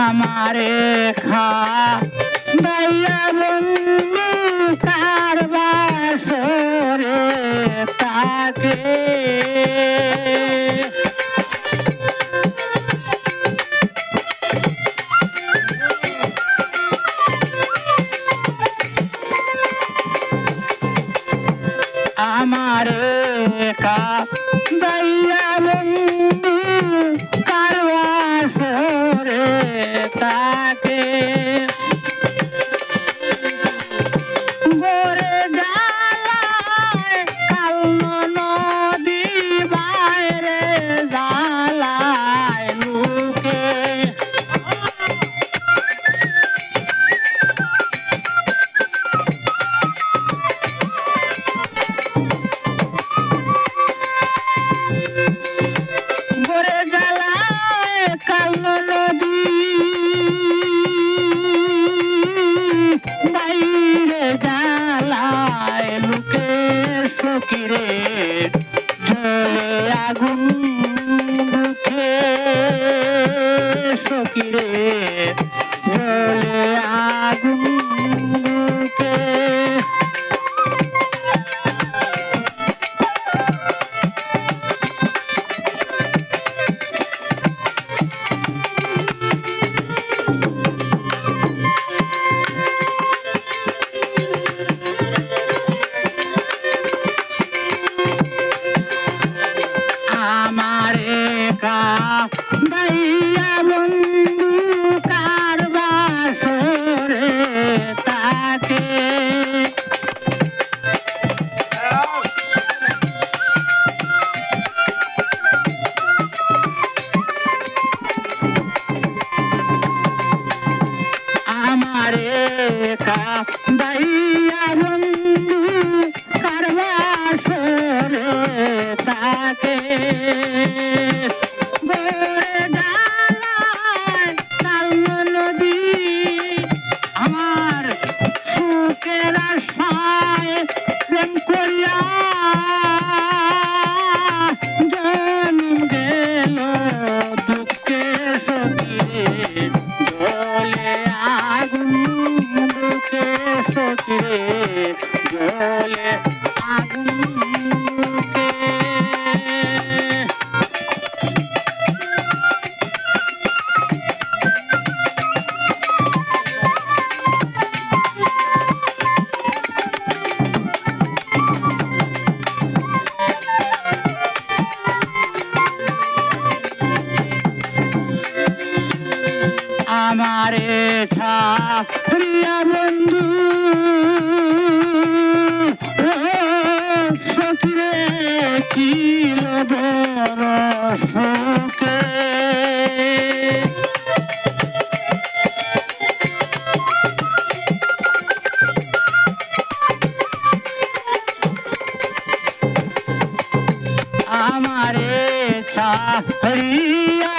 আমার খা তাকে। আমার কা দাইয়া இருக்கிறேன் আমারে কা গাইয়া বন্ধু কারবাসরে তাকে। আমারে কা আরে ছাড়িয়া বন্ধু। সখিরে কিল সুখে? আমারে ছাড়িয়া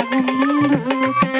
বন্ধু